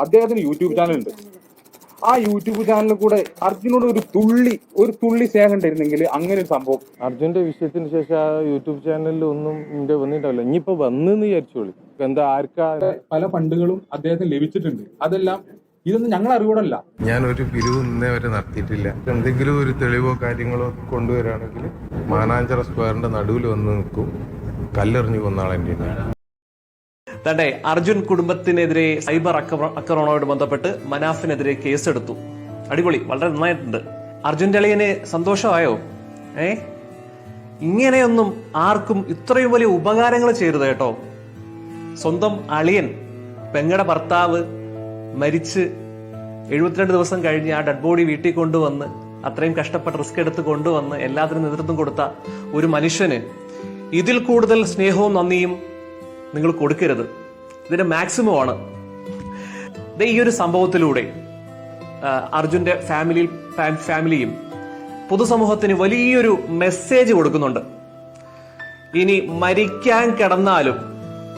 അദ്ദേഹത്തിന് YouTube channel ഉണ്ട്. ആ യൂട്യൂബ് ചാനലിൽ കൂടെ അർജുനോട് ഒരു തുള്ളി ഒരു തുള്ളി സ്നേഹം ഉണ്ടായിരുന്നെങ്കിൽ അങ്ങനെ ഒരു സംഭവം. അർജുന്റെ വിഷയത്തിന് ശേഷം ആ യൂട്യൂബ് ചാനലിൽ ഒന്നും ഇന്ത്യ വന്നിട്ടില്ല ഇനിയിപ്പോ വന്നെന്ന് വിചാരിച്ചോളി. എന്താ ആർക്കാ? പല ഫണ്ടുകളും അദ്ദേഹത്തിന് ലഭിച്ചിട്ടുണ്ട്. അതെല്ലാം ഇതൊന്നും ഞങ്ങൾ അറിവോടല്ല. ഞാൻ ഒരു പിരിവ് ഇന്നേ വരെ നടത്തിയിട്ടില്ല. എന്തെങ്കിലും ഒരു തെളിവോ കാര്യങ്ങളോ കൊണ്ടുവരാണെങ്കിൽ മാനാഞ്ചിറ സ്ക്വയറിന്റെ നടുവിൽ വന്ന് നിൽക്കും. കല്ലെറിഞ്ഞു കൊന്നാളെ തന്റെ അർജുൻ കുടുംബത്തിനെതിരെ സൈബർ അക്രമണവുമായിട്ട് ബന്ധപ്പെട്ട് മനാഫിനെതിരെ കേസെടുത്തു. അടിപൊളി. വളരെ നന്നായിട്ടുണ്ട്. അർജുൻ അളിയന് സന്തോഷമായോ? ഏ? ഇങ്ങനെയൊന്നും ആർക്കും ഇത്രയും വലിയ ഉപകാരങ്ങൾ ചെയ്യരുത് കേട്ടോ. സ്വന്തം അളിയൻ പെങ്ങടെ ഭർത്താവ് മരിച്ച് എഴുപത്തിരണ്ട് ദിവസം കഴിഞ്ഞ് ആ ഡെഡ് ബോഡി വീട്ടിൽ കൊണ്ടുവന്ന് അത്രയും കഷ്ടപ്പെട്ട് റിസ്ക് എടുത്ത് കൊണ്ടുവന്ന് എല്ലാത്തിനും നേതൃത്വം കൊടുത്ത ഒരു മനുഷ്യന് ഇതിൽ കൂടുതൽ സ്നേഹവും നന്ദിയും നിങ്ങൾ കൊടുക്കരുത്. ഇതിന്റെ മാക്സിമം ആണ് ഈ ഒരു സംഭവത്തിലൂടെ അർജുന്റെ ഫാമിലി ഫാ- ഫാമിലിയും പൊതുസമൂഹത്തിന് വലിയൊരു മെസ്സേജ് കൊടുക്കുന്നുണ്ട്. ഇനി മരിക്കാൻ കിടന്നാലും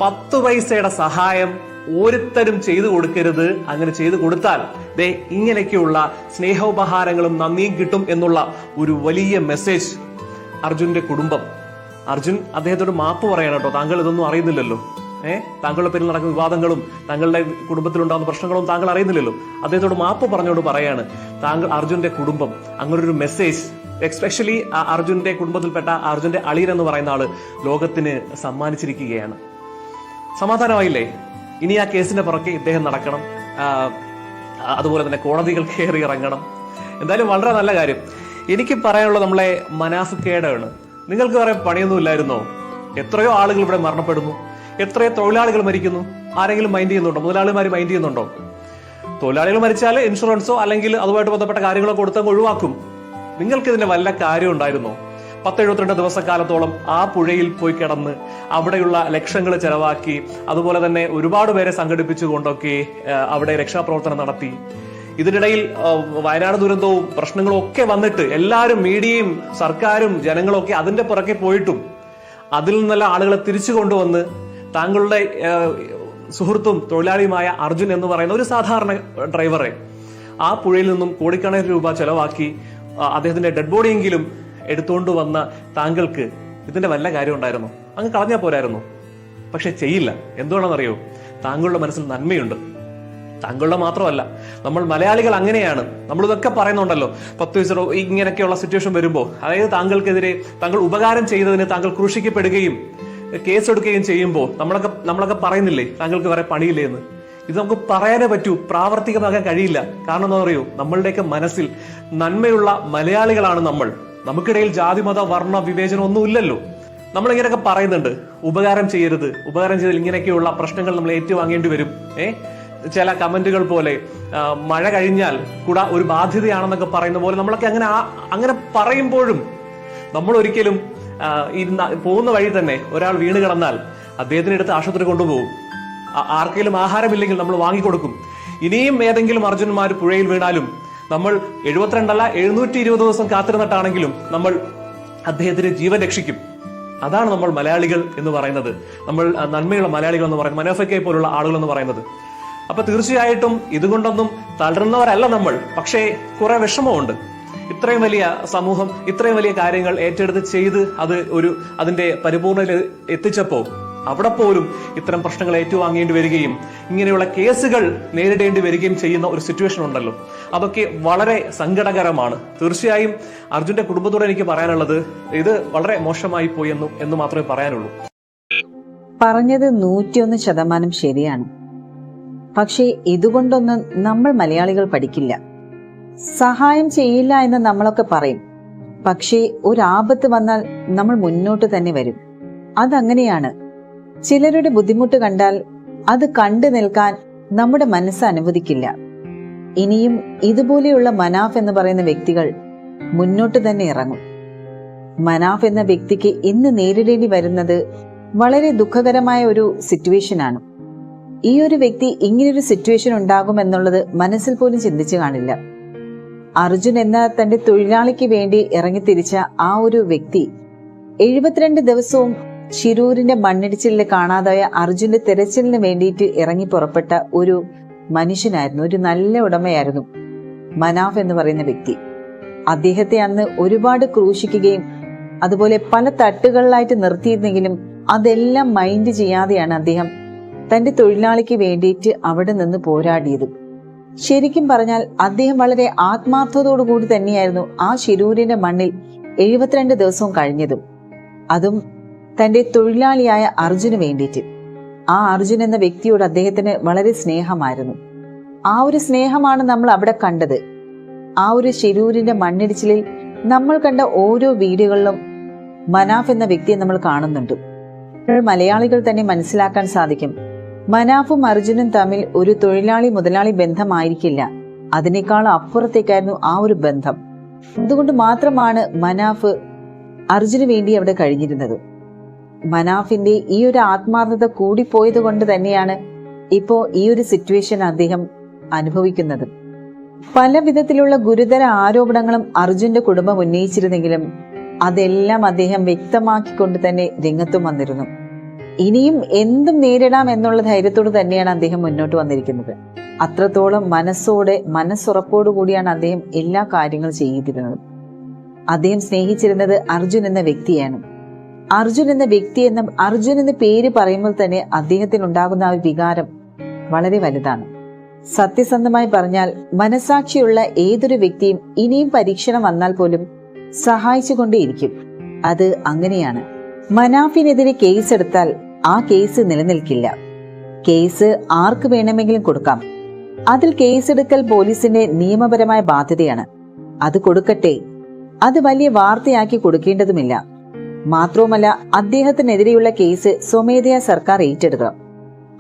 പത്ത് പൈസയുടെ സഹായം ഓരോരുത്തരും ചെയ്തു കൊടുക്കരുത്. അങ്ങനെ ചെയ്തു കൊടുത്താൽ ദേ ഇങ്ങനെയൊക്കെയുള്ള സ്നേഹോപഹാരങ്ങളും നന്ദിയും കിട്ടും എന്നുള്ള ഒരു വലിയ മെസ്സേജ് അർജുന്റെ കുടുംബം അർജുൻ അദ്ദേഹത്തോട് മാപ്പ് പറയണം കേട്ടോ. താങ്കൾ ഇതൊന്നും അറിയുന്നില്ലല്ലോ. ഏഹ് താങ്കളുടെ പേരിൽ നടക്കുന്ന വിവാദങ്ങളും താങ്കളുടെ കുടുംബത്തിലുണ്ടാകുന്ന പ്രശ്നങ്ങളും താങ്കൾ അറിയുന്നില്ലല്ലോ. അദ്ദേഹത്തോട് മാപ്പ് പറഞ്ഞോട് പറയാണ് താങ്കൾ അർജുന്റെ കുടുംബം. അങ്ങനെ ഒരു മെസ്സേജ് എക്സ്പെഷ്യലി അർജുന്റെ കുടുംബത്തിൽപ്പെട്ട അർജുന്റെ അളിയൻ എന്ന് പറയുന്ന ആൾ ലോകത്തിന് സമ്മാനിച്ചിരിക്കുകയാണ്. സമാധാനമായില്ലേ? ഇനി ആ കേസിന്റെ പുറകെ ഇദ്ദേഹം നടക്കണം. അതുപോലെ തന്നെ കോടതികൾ കയറി ഇറങ്ങണം. എന്തായാലും വളരെ നല്ല കാര്യം. എനിക്ക് പറയാനുള്ളത് നമ്മളെ മനാഫിക്കേടാണ് നിങ്ങൾക്ക് വേറെ പണിയൊന്നും ഇല്ലായിരുന്നോ എത്രയോ ആളുകൾ ഇവിടെ മരണപ്പെടുന്നു. എത്രയോ തൊഴിലാളികൾ മരിക്കുന്നു. ആരെങ്കിലും മൈൻഡ് ചെയ്യുന്നുണ്ടോ? മുതലാളിമാർ മൈൻഡ് ചെയ്യുന്നുണ്ടോ? തൊഴിലാളികൾ മരിച്ചാൽ ഇൻഷുറൻസോ അല്ലെങ്കിൽ അതുമായിട്ട് ബന്ധപ്പെട്ട കാര്യങ്ങളോ കൊടുത്തങ്ങ് ഒഴിവാക്കും. നിങ്ങൾക്ക് ഇതിന്റെ വല്ല കാര്യം ഉണ്ടായിരുന്നോ? പത്ത് എഴുപത്തിരണ്ട് ദിവസക്കാലത്തോളം ആ പുഴയിൽ പോയി കിടന്ന് അവിടെയുള്ള ലക്ഷങ്ങൾ ചെലവാക്കി അതുപോലെ തന്നെ ഒരുപാട് പേരെ സംഘടിപ്പിച്ചുകൊണ്ടൊക്കെ അവിടെ രക്ഷാപ്രവർത്തനം നടത്തി. ഇതിനിടയിൽ വയനാട് ദുരന്തവും പ്രശ്നങ്ങളും ഒക്കെ വന്നിട്ട് എല്ലാവരും മീഡിയയും സർക്കാരും ജനങ്ങളും ഒക്കെ അതിന്റെ പുറകെ പോയിട്ടും അതിൽ നിന്നുള്ള ആളുകളെ തിരിച്ചു കൊണ്ടുവന്ന് താങ്കളുടെ സുഹൃത്തും തൊഴിലാളിയുമായ അർജുൻ എന്ന് പറയുന്ന ഒരു സാധാരണ ഡ്രൈവറെ ആ പുഴയിൽ നിന്നും കോടിക്കണക്കിന് രൂപ ചെലവാക്കി അദ്ദേഹത്തിന്റെ ഡെഡ് ബോഡിയെങ്കിലും എടുത്തുകൊണ്ട് വന്ന താങ്കൾക്ക് ഇതിന്റെ വല്ല കാര്യം ഉണ്ടായിരുന്നു? അങ്ങ് കളഞ്ഞാൽ പോരായിരുന്നു. പക്ഷെ ചെയ്യില്ല. എന്തുകൊണ്ടാണെന്നറിയോ താങ്കളുടെ മനസ്സിൽ നന്മയുണ്ട്. താങ്കളുടെ മാത്രമല്ല നമ്മൾ മലയാളികൾ അങ്ങനെയാണ്. നമ്മൾ ഇതൊക്കെ പറയുന്നുണ്ടല്ലോ പത്ത് വയസ്സോ ഇങ്ങനെയൊക്കെയുള്ള സിറ്റുവേഷൻ വരുമ്പോൾ അതായത് താങ്കൾക്കെതിരെ താങ്കൾ ഉപകാരം ചെയ്തതിന് താങ്കൾ ക്രൂശിക്കപ്പെടുകയും കേസെടുക്കുകയും ചെയ്യുമ്പോൾ നമ്മളൊക്കെ നമ്മളൊക്കെ പറയുന്നില്ലേ താങ്കൾക്ക് വേറെ പണിയില്ലേ എന്ന്? ഇത് നമുക്ക് പറയാനേ പറ്റൂ പ്രാവർത്തികമാകാൻ കഴിയില്ല. കാരണം എന്താ പറയൂ നമ്മളുടെയൊക്കെ മനസ്സിൽ നന്മയുള്ള മലയാളികളാണ് നമ്മൾ. നമുക്കിടയിൽ ജാതി മത വർണ വിവേചനം ഒന്നും ഇല്ലല്ലോ. നമ്മൾ ഇങ്ങനെയൊക്കെ പറയുന്നുണ്ട് ഉപകാരം ചെയ്യരുത് ഉപകാരം ചെയ്താൽ ഇങ്ങനെയൊക്കെയുള്ള പ്രശ്നങ്ങൾ നമ്മൾ ഏറ്റുവാങ്ങേണ്ടി വരും. ഏ? ചില കമന്റുകൾ പോലെ മഴ കഴിഞ്ഞാൽ കൂടെ ഒരു ബാധ്യതയാണെന്നൊക്കെ പറയുന്ന പോലെ നമ്മളൊക്കെ അങ്ങനെ അങ്ങനെ പറയുമ്പോഴും നമ്മൾ ഒരിക്കലും ഈ പോകുന്ന വഴി തന്നെ ഒരാൾ വീണ് കിടന്നാൽ അദ്ദേഹത്തിന് എടുത്ത് ആശുപത്രി കൊണ്ടുപോകും. ആർക്കെങ്കിലും ആഹാരമില്ലെങ്കിൽ നമ്മൾ വാങ്ങിക്കൊടുക്കും. ഇനിയും ഏതെങ്കിലും അർജുനന്മാർ പുഴയിൽ വീണാലും നമ്മൾ എഴുപത്തിരണ്ടല്ല എഴുന്നൂറ്റി ഇരുപത് ദിവസം കാത്തിരുന്നിട്ടാണെങ്കിലും നമ്മൾ അദ്ദേഹത്തിന് ജീവൻ രക്ഷിക്കും. അതാണ് നമ്മൾ മലയാളികൾ എന്ന് പറയുന്നത്. നമ്മൾ നന്മയുള്ള മലയാളികൾ എന്ന് പറയുന്നത്. മനോഫയ്ക്കെ പോലുള്ള ആളുകൾ എന്ന് പറയുന്നത്. അപ്പൊ തീർച്ചയായിട്ടും ഇതുകൊണ്ടൊന്നും തളരുന്നവരല്ല നമ്മൾ. പക്ഷേ കുറെ വിഷമമുണ്ട്. ഇത്രയും വലിയ സമൂഹം ഇത്രയും വലിയ കാര്യങ്ങൾ ഏറ്റെടുത്ത് ചെയ്ത് അത് ഒരു അതിന്റെ പരിപൂർണതയിൽ എത്തിച്ചപ്പോൾ അവിടെ പോലും ഇത്തരം പ്രശ്നങ്ങൾ ഏറ്റുവാങ്ങേണ്ടി വരികയും ഇങ്ങനെയുള്ള കേസുകൾ നേരിടേണ്ടി വരികയും ചെയ്യുന്ന ഒരു സിറ്റുവേഷൻ ഉണ്ടല്ലോ. അതൊക്കെ വളരെ സങ്കടകരമാണ്. തീർച്ചയായും അർജുന്റെ കുടുംബത്തോട് എനിക്ക് പറയാനുള്ളത് ഇത് വളരെ മോശമായി പോയി എന്ന് എന്ന് മാത്രമേ പറയാനുള്ളൂ. പറഞ്ഞത് നൂറ്റിയൊന്ന് ശതമാനം ശരിയാണ്. പക്ഷേ ഇതുകൊണ്ടൊന്നും നമ്മൾ മലയാളികൾ പഠിക്കില്ല. സഹായം ചെയ്യില്ല എന്ന് നമ്മളൊക്കെ പറയും. പക്ഷേ ഒരാപത്ത് വന്നാൽ നമ്മൾ മുന്നോട്ട് തന്നെ വരും. അതങ്ങനെയാണ്. ചിലരുടെ ബുദ്ധിമുട്ട് കണ്ടാൽ അത് കണ്ടു നിൽക്കാൻ നമ്മുടെ മനസ്സ് അനുവദിക്കില്ല. ഇനിയും ഇതുപോലെയുള്ള മനാഫ് എന്ന് പറയുന്ന വ്യക്തികൾ മുന്നോട്ട് തന്നെ ഇറങ്ങും. മനാഫ് എന്ന വ്യക്തിക്ക് ഇന്ന് നേരിടേണ്ടി വരുന്നത് വളരെ ദുഃഖകരമായ ഒരു സിറ്റുവേഷനാണ് ഈ ഒരു വ്യക്തി ഇങ്ങനൊരു സിറ്റുവേഷൻ ഉണ്ടാകുമെന്നുള്ളത് മനസ്സിൽ പോലും ചിന്തിച്ചു കാണില്ല. അർജുൻ എന്ന തന്റെ തൊഴിലാളിക്ക് വേണ്ടി ഇറങ്ങിത്തിരിച്ച ആ ഒരു വ്യക്തി എഴുപത്തിരണ്ട് ദിവസവും ശിരൂരിന്റെ മണ്ണിടിച്ചിലിൽ കാണാതായ അർജുന്റെ തെരച്ചിലിന് വേണ്ടിയിട്ട് ഇറങ്ങി പുറപ്പെട്ട ഒരു മനുഷ്യനായിരുന്നു. ഒരു നല്ല ഉടമയായിരുന്നു മനാഫ് എന്ന് പറയുന്ന വ്യക്തി. അദ്ദേഹത്തെ അന്ന് ഒരുപാട് ക്രൂശിക്കുകയും അതുപോലെ പല തട്ടുകളിലായിട്ട് നിർത്തിയിരുന്നെങ്കിലും അതെല്ലാം മൈൻഡ് ചെയ്യാതെയാണ് അദ്ദേഹം തന്റെ തൊഴിലാളിക്ക് വേണ്ടിയിട്ട് അവിടെ നിന്ന് പോരാടിയത്. ശരിക്കും പറഞ്ഞാൽ അദ്ദേഹം വളരെ ആത്മാർത്ഥതയോടു കൂടി തന്നെയായിരുന്നു ആ ശിരൂരിന്റെ മണ്ണിൽ എഴുപത്തിരണ്ട് ദിവസവും കഴിഞ്ഞതും. അതും തന്റെ തൊഴിലാളിയായ അർജുന് വേണ്ടിയിട്ട്. ആ അർജുൻ എന്ന വ്യക്തിയോട് അദ്ദേഹത്തിന് വളരെ സ്നേഹമായിരുന്നു. ആ ഒരു സ്നേഹമാണ് നമ്മൾ അവിടെ കണ്ടത്. ആ ഒരു ശിരൂരിന്റെ മണ്ണിടിച്ചിലിൽ നമ്മൾ കണ്ട ഓരോ വീടുകളിലും മനാഫ് എന്ന വ്യക്തിയെ നമ്മൾ കാണുന്നുണ്ട്. മലയാളികൾ തന്നെ മനസ്സിലാക്കാൻ സാധിക്കും. മനാഫും അർജുനും തമ്മിൽ ഒരു തൊഴിലാളി മുതലാളി ബന്ധമായിരിക്കില്ല. അതിനേക്കാൾ അപ്പുറത്തേക്കായിരുന്നു ആ ഒരു ബന്ധം. അതുകൊണ്ട് മാത്രമാണ് മനാഫ് അർജുന് വേണ്ടി അവിടെ കഴിഞ്ഞിരുന്നത്. മനാഫിന്റെ ഈ ഒരു ആത്മാർത്ഥത കൂടിപ്പോയത് കൊണ്ട് തന്നെയാണ് ഇപ്പോ ഈ ഒരു സിറ്റുവേഷൻ അദ്ദേഹം അനുഭവിക്കുന്നത്. പല വിധത്തിലുള്ള ഗുരുതര ആരോപണങ്ങളും അർജുന്റെ കുടുംബം ഉന്നയിച്ചിരുന്നെങ്കിലും അതെല്ലാം അദ്ദേഹം വ്യക്തമാക്കിക്കൊണ്ട് തന്നെ രംഗത്തും വന്നിരുന്നു. ഇനിയും എന്തും നേരിടാം എന്നുള്ള ധൈര്യത്തോട് തന്നെയാണ് അദ്ദേഹം മുന്നോട്ട് വന്നിരിക്കുന്നത്. അത്രത്തോളം മനസ്സോടെ മനസ്സുറപ്പോടു കൂടിയാണ് അദ്ദേഹം എല്ലാ കാര്യങ്ങളും ചെയ്തിരുന്നത്. അദ്ദേഹം സ്നേഹിച്ചിരുന്നത് അർജുൻ എന്ന വ്യക്തിയാണ്. അർജുൻ എന്ന വ്യക്തി എന്ന അർജുൻ എന്ന പേര് പറയുമ്പോൾ തന്നെ അദ്ദേഹത്തിന് ഉണ്ടാകുന്ന ആ ഒരു വികാരം വളരെ വലുതാണ്. സത്യസന്ധമായി പറഞ്ഞാൽ മനസാക്ഷിയുള്ള ഏതൊരു വ്യക്തിയും ഇനിയും പരീക്ഷണം വന്നാൽ പോലും സഹായിച്ചുകൊണ്ടേയിരിക്കും. അത് അങ്ങനെയാണ്. മനാഫിനെതിരെ കേസ് എടുത്താൽ ആ കേസ് നിലനിൽക്കില്ല. കേസ് ആർക്ക് വേണമെങ്കിലും കൊടുക്കാം. അതിൽ കേസെടുക്കൽ പോലീസിന്റെ നിയമപരമായ ബാധ്യതയാണ്. അത് കൊടുക്കട്ടെ. അത് വലിയ വാർത്തയാക്കി കൊടുക്കേണ്ടതുമില്ല. മാത്രവുമല്ല അദ്ദേഹത്തിനെതിരെയുള്ള കേസ് സ്വമേധയാ സർക്കാർ ഏറ്റെടുക്കണം.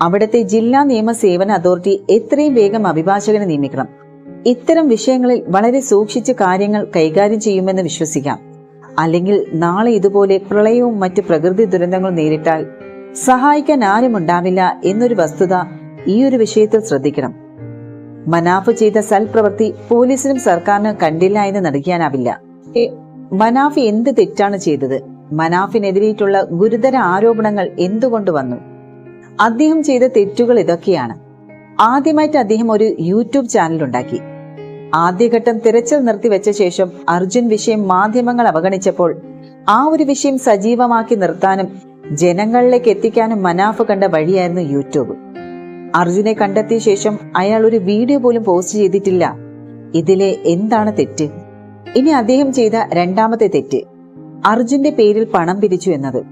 അവിടുത്തെ ജില്ലാ നിയമ സേവന അതോറിറ്റി എത്രയും വേഗം അഭിഭാഷകനെ നിയമിക്കണം. ഇത്തരം വിഷയങ്ങളിൽ വളരെ സൂക്ഷിച്ച് കാര്യങ്ങൾ കൈകാര്യം ചെയ്യുമെന്ന് വിശ്വസിക്കാം. അല്ലെങ്കിൽ നാളെ ഇതുപോലെ പ്രളയവും മറ്റ് പ്രകൃതി ദുരന്തങ്ങളും നേരിട്ടാൽ സഹായിക്കാൻ ആരുമുണ്ടാവില്ല എന്നൊരു വസ്തുത ഈ ഒരു വിഷയത്തിൽ ശ്രദ്ധിക്കണം. മനാഫ് ചെയ്ത സൽപ്രവൃത്തി പോലീസിനും സർക്കാരിനും കണ്ടില്ല എന്ന് നടിക്കാനാവില്ല. മനാഫ് എന്ത് തെറ്റാണ് ചെയ്തത്? മനാഫിനെതിരെയിട്ടുള്ള ഗുരുതര ആരോപണങ്ങൾ എന്തുകൊണ്ട് വന്നു? അദ്ദേഹം ചെയ്ത തെറ്റുകൾ ഇതൊക്കെയാണ്. ആദ്യമായിട്ട് അദ്ദേഹം ഒരു യൂട്യൂബ് ചാനൽ ഉണ്ടാക്കി. ആദ്യഘട്ടം തിരച്ചിൽ നിർത്തിവെച്ച ശേഷം അർജുൻ വിഷയം മാധ്യമങ്ങൾ അവഗണിച്ചപ്പോൾ ആ ഒരു വിഷയം സജീവമാക്കി നിർത്താനും ജനങ്ങളിലേക്ക് എത്തിക്കാനും മനാഫ് കണ്ട വഴിയായിരുന്നു യൂട്യൂബ്. അർജുനെ കണ്ടെത്തിയ ശേഷം അയാൾ ഒരു വീഡിയോ പോലും പോസ്റ്റ് ചെയ്തിട്ടില്ല. ഇതിലെ എന്താണ് തെറ്റ്? ഇനി അദ്ദേഹം ചെയ്ത രണ്ടാമത്തെ തെറ്റ്. അർജുന്റെ പേരിൽ പണം പിരിച്ചു എന്നത്.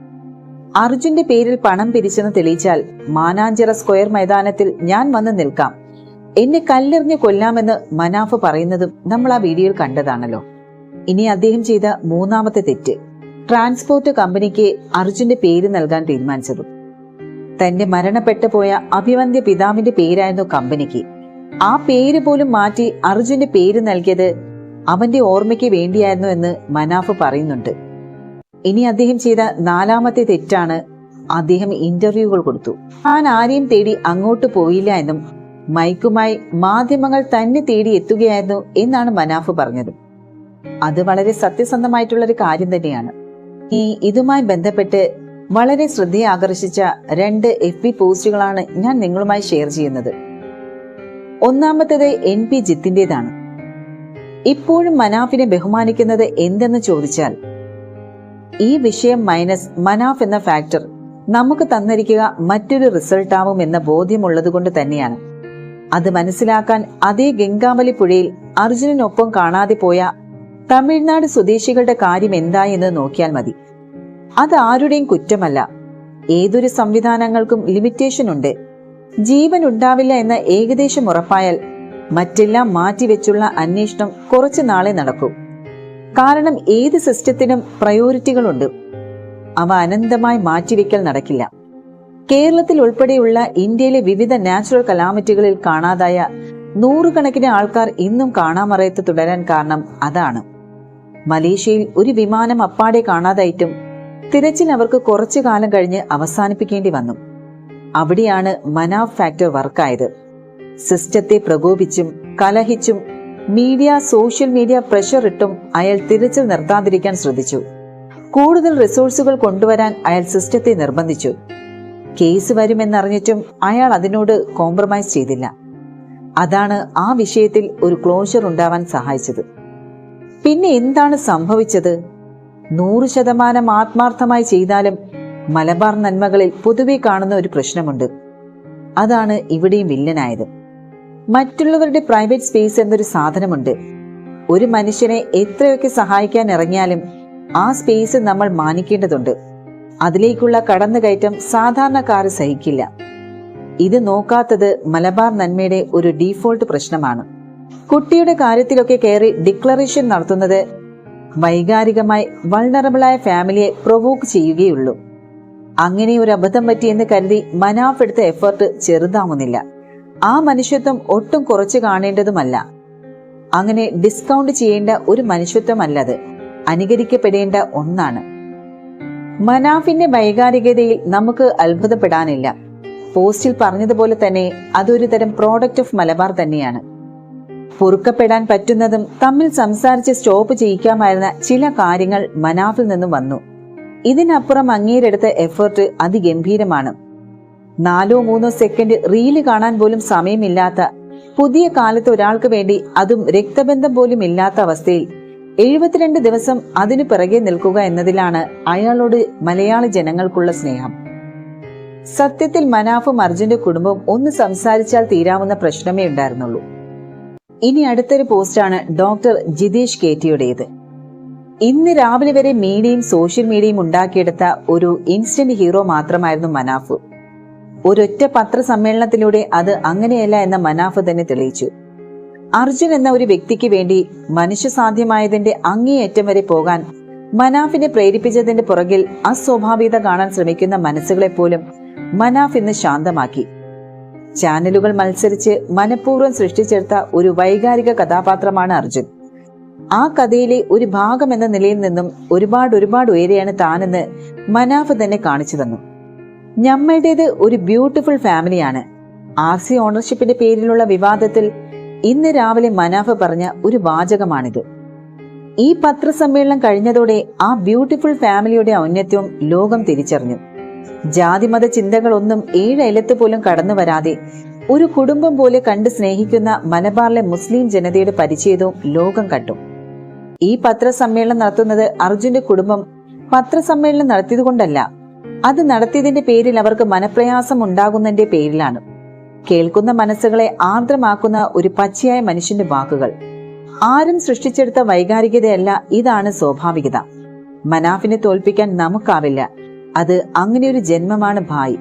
അർജുന്റെ പേരിൽ പണം പിരിച്ചെന്ന് തെളിയിച്ചാൽ മാനാഞ്ചിറ സ്ക്വയർ മൈതാനത്തിൽ ഞാൻ വന്ന് നിൽക്കാം. എന്നെ കല്ലെറിഞ്ഞ് കൊല്ലാമെന്ന് മനാഫ് പറയുന്നതും നമ്മൾ ആ വീഡിയോയിൽ കണ്ടതാണല്ലോ. ഇനി അദ്ദേഹം ചെയ്ത മൂന്നാമത്തെ തെറ്റ്. ട്രാൻസ്പോർട്ട് കമ്പനിക്ക് അർജുന്റെ പേര് നൽകാൻ തീരുമാനിച്ചതും. തന്റെ മരണപ്പെട്ടു പോയ അഭിവന്ദ്യ പിതാവിന്റെ പേരായിരുന്നു കമ്പനിക്ക്. ആ പേര് പോലും മാറ്റി അർജുന്റെ പേര് നൽകിയത് അവന്റെ ഓർമ്മയ്ക്ക് വേണ്ടിയായിരുന്നു എന്ന് മനാഫ് പറയുന്നുണ്ട്. ഇനി അദ്ദേഹം ചെയ്ത നാലാമത്തെ തെറ്റാണ് അദ്ദേഹം ഇന്റർവ്യൂകൾ കൊടുത്തു. താൻ ആരെയും തേടി അങ്ങോട്ട് പോയില്ല എന്നും മൈക്കുമായി മാധ്യമങ്ങൾ തന്നെ തേടി എത്തുകയായിരുന്നു എന്നാണ് മനാഫ് പറഞ്ഞത്. അത് വളരെ സത്യസന്ധമായിട്ടുള്ള ഒരു കാര്യം തന്നെയാണ്. ഈ ഇതുമായി ബന്ധപ്പെട്ട് വളരെ ശ്രദ്ധയെ ആകർഷിച്ച രണ്ട് എഫ് പി പോസ്റ്റുകളാണ് ഞാൻ നിങ്ങളുമായി ഷെയർ ചെയ്യുന്നത്. ഒന്നാമത്തേത് എൻ പി ജിത്തിന്റെതാണ്. ഇപ്പോഴും മനാഫിനെ ബഹുമാനിക്കുന്നത് എന്തെന്ന് ചോദിച്ചാൽ ഈ വിഷയം മൈനസ് മനാഫ് എന്ന ഫാക്ടർ നമുക്ക് തന്നിരിക്കുക മറ്റൊരു റിസൾട്ടാവും എന്ന ബോധ്യമുള്ളത് കൊണ്ട് തന്നെയാണ്. അത് മനസ്സിലാക്കാൻ അതേ ഗംഗാമലി പുഴയിൽ അർജുനനൊപ്പം കാണാതെ പോയ തമിഴ്നാട് സ്വദേശികളുടെ കാര്യം എന്തായെന്ന് നോക്കിയാൽ മതി. അത് ആരുടെയും കുറ്റമല്ല. ഏതൊരു സംവിധാനങ്ങൾക്കും ലിമിറ്റേഷൻ ഉണ്ട്. ജീവൻ ഉണ്ടാവില്ല എന്ന ഏകദേശം ഉറപ്പായാൽ മറ്റെല്ലാം മാറ്റിവെച്ചുള്ള അന്വേഷണം കുറച്ചു നാളെ നടക്കും. കാരണം ഏത് സിസ്റ്റത്തിനും പ്രയോറിറ്റികളുണ്ട്. അവ അനന്തമായി മാറ്റിവെക്കൽ നടക്കില്ല. കേരളത്തിൽ ഉൾപ്പെടെയുള്ള ഇന്ത്യയിലെ വിവിധ നാച്ചുറൽ കലാമിറ്റികളിൽ കാണാതായ നൂറുകണക്കിന് ആൾക്കാർ ഇന്നും കാണാമറയത്ത് തുടരാൻ കാരണം അതാണ്. മലേഷ്യയിൽ ഒരു വിമാനം അപ്പാടെ കാണാതായിട്ടും തിരച്ചിൽ അവർക്ക് കുറച്ചു കാലം കഴിഞ്ഞ് അവസാനിപ്പിക്കേണ്ടി വന്നു. അവിടെയാണ് മനാഫ് ഫാക്ടർ വർക്കായത്. സിസ്റ്റത്തെ പ്രകോപിച്ചും കലഹിച്ചും മീഡിയ സോഷ്യൽ മീഡിയ പ്രഷർ ഇട്ടും അയാൾ തിരച്ചിൽ നിർത്താതിരിക്കാൻ ശ്രദ്ധിച്ചു. കൂടുതൽ റിസോഴ്സുകൾ കൊണ്ടുവരാൻ അയാൾ സിസ്റ്റത്തെ നിർബന്ധിച്ചു. കേസ് വരുമെന്നറിഞ്ഞിട്ടും അയാൾ അതിനോട് കോംപ്രമൈസ് ചെയ്തില്ല. അതാണ് ആ വിഷയത്തിൽ ഒരു ക്ലോഷർ ഉണ്ടാവാൻ സഹായിച്ചത്. പിന്നെ എന്താണ് സംഭവിച്ചത്? നൂറ് ശതമാനം ആത്മാർത്ഥമായി ചെയ്താലും മലബാർ നന്മകളിൽ പൊതുവെ കാണുന്ന ഒരു പ്രശ്നമുണ്ട്. അതാണ് ഇവിടെയും വില്ലനായത്. മറ്റുള്ളവരുടെ പ്രൈവറ്റ് സ്പേസ് എന്നൊരു സാധനമുണ്ട്. ഒരു മനുഷ്യനെ എത്രയൊക്കെ സഹായിക്കാൻ ഇറങ്ങിയാലും ആ സ്പേസ് നമ്മൾ മാനിക്കേണ്ടതുണ്ട്. അതിലേക്കുള്ള കടന്നുകയറ്റം സാധാരണക്കാർ സഹിക്കില്ല. ഇത് നോക്കാത്തത് മലബാർ നന്മയുടെ ഒരു ഡീഫോൾട്ട് പ്രശ്നമാണ്. കുട്ടിയുടെ കാര്യത്തിലൊക്കെ കയറി ഡിക്ലറേഷൻ നടത്തുന്നത് വൈകാരികമായി വൾണറബിളായ ഫാമിലിയെ പ്രൊവോക്ക് ചെയ്യുകയുള്ളൂ. അങ്ങനെ ഒരു അബദ്ധം പറ്റിയെന്ന് കരുതി മനാഫ് എടുത്ത എഫേർട്ട് ചെറുതാവുന്നില്ല. ആ മനുഷ്യത്വം ഒട്ടും കുറച്ചു കാണേണ്ടതുമല്ല. അങ്ങനെ ഡിസ്കൗണ്ട് ചെയ്യേണ്ട ഒരു മനുഷ്യത്വമല്ലത്. അനുകരിക്കപ്പെടേണ്ട ഒന്നാണ്. മനാഫിന്റെ വൈകാരികതയിൽ നമുക്ക് അത്ഭുതപ്പെടാനില്ല. പോസ്റ്റിൽ പറഞ്ഞതുപോലെ തന്നെ അതൊരു തരം പ്രോഡക്റ്റ് ഓഫ് മലബാർ തന്നെയാണ്. പൊറുക്കപ്പെടാൻ പറ്റുന്നതും തമ്മിൽ സംസാരിച്ച് സ്റ്റോപ്പ് ചെയ്യിക്കാമായിരുന്ന ചില കാര്യങ്ങൾ മനാഫിൽ നിന്നും വന്നു. ഇതിനപ്പുറം അങ്ങേരെടുത്ത എഫേർട്ട് അതിഗംഭീരമാണ്. നാലോ മൂന്നോ സെക്കൻഡ് റീൽ കാണാൻ പോലും സമയമില്ലാത്ത പുതിയ കാലത്ത് ഒരാൾക്ക് വേണ്ടി അതും രക്തബന്ധം പോലും ഇല്ലാത്ത അവസ്ഥയിൽ എഴുപത്തിരണ്ട് ദിവസം അതിനു പിറകെ നിൽക്കുക എന്നതിലാണ് അയാളോട് മലയാളി ജനങ്ങൾക്കുള്ള സ്നേഹം. സത്യത്തിൽ മനാഫും അർജുന്റെ കുടുംബവും ഒന്ന് സംസാരിച്ചാൽ തീരാവുന്ന പ്രശ്നമേ ഉണ്ടായിരുന്നുള്ളൂ. ഇനി അടുത്തൊരു പോസ്റ്റാണ് ഡോക്ടർ ജിതേഷ് കേറ്റിയുടേത്. ഇന്ന് രാവിലെ വരെ മീഡിയയും സോഷ്യൽ മീഡിയയും ഉണ്ടാക്കിയെടുത്ത ഒരു ഇൻസ്റ്റന്റ് ഹീറോ മാത്രമായിരുന്നു മനാഫ്. ഒരൊറ്റ പത്രസമ്മേളനത്തിലൂടെ അത് അങ്ങനെയല്ല എന്ന മനാഫ് തന്നെ തെളിയിച്ചു. അർജുൻ എന്ന ഒരു വ്യക്തിക്ക് വേണ്ടി മനുഷ്യസാധ്യമായതിന്റെ അങ്ങേയറ്റം വരെ പോകാൻ മനാഫിനെ പ്രേരിപ്പിച്ചതിന്റെ പുറകിൽ അസ്വാഭാവികത കാണാൻ ശ്രമിക്കുന്ന മനസ്സുകളെ പോലും മനാഫ് ഇന്ന് ശാന്തമാക്കി. ചാനലുകൾ മത്സരിച്ച് മനഃപൂർവം സൃഷ്ടിച്ചെടുത്ത ഒരു വൈകാരിക കഥാപാത്രമാണ് അർജുൻ. ആ കഥയിലെ ഒരു ഭാഗം എന്ന നിലയിൽ നിന്നും ഒരുപാട് ഒരുപാട് ഉയരെയാണ് താനെന്ന് മനാഫ് തന്നെ കാണിച്ചു തന്നു. ഞമ്മളുടേത് ഒരു ബ്യൂട്ടിഫുൾ ഫാമിലിയാണ്. ആർ സി ഓണർഷിപ്പിന്റെ പേരിലുള്ള വിവാദത്തിൽ ഇന്ന് രാവിലെ മനാഫ് പറഞ്ഞ ഒരു വാചകമാണിത്. ഈ പത്രസമ്മേളനം കഴിഞ്ഞതോടെ ആ ബ്യൂട്ടിഫുൾ ഫാമിലിയുടെ ഔന്നത്യവും ലോകം തിരിച്ചറിഞ്ഞു. ജാതിമത ചിന്തകളൊന്നും ഏഴയലത്ത് പോലും കടന്നു വരാതെ ഒരു കുടുംബം പോലെ കണ്ട് സ്നേഹിക്കുന്ന മലബാറിലെ മുസ്ലിം ജനതയുടെ പരിചയവും ലോകം കണ്ടു. ഈ പത്രസമ്മേളനം നടത്തുന്നത് അർജുന്റെ കുടുംബം പത്രസമ്മേളനം നടത്തിയതുകൊണ്ടല്ല അത് നടത്തിയതിന്റെ പേരിൽ അവർക്ക് മനപ്രയാസം ഉണ്ടാകുന്നതിന്റെ പേരിലാണ്. കേൾക്കുന്ന മനസ്സുകളെ ആർദ്രമാക്കുന്ന ഒരു പച്ചയായ മനുഷ്യന്റെ വാക്കുകൾ. ആരും സൃഷ്ടിച്ചെടുത്ത വൈകാരികതയല്ല ഇതാണ് സ്വാഭാവികത. മനാഫിനെ തോൽപ്പിക്കാൻ നമുക്കാവില്ല. അത് അങ്ങനെ ഒരു ജന്മമാണ് ഭായ്.